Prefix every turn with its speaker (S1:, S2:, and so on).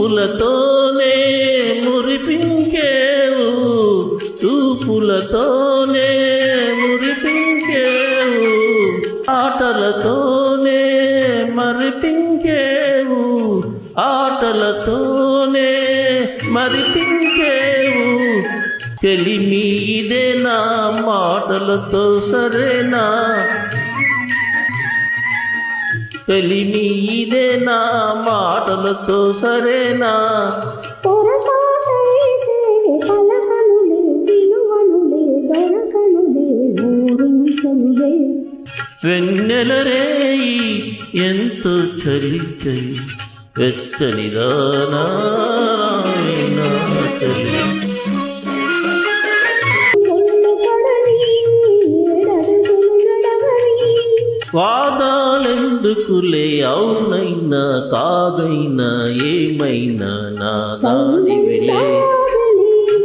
S1: చూపులతోనే మురిపింకేవు చూపులతోనే మురిపింకేవు ఆటలతోనే మరిపింకేవు ఆటలతోనే మరిపింకేవు. చెలిమి నా మాటలతో సరేనా? చెలిమి ఇదేనా మాటలతో సరేనా?
S2: పొరపాటైతే పలకనులే విలువనులే దొరకనులే ఊరించనులే
S1: వెన్నెల రేయి ఎంతో చలి చలి వెచ్చని దానా వాదాలెందుకులే అవునైనా కాదైనా ఏమైనా నా దానివిలే.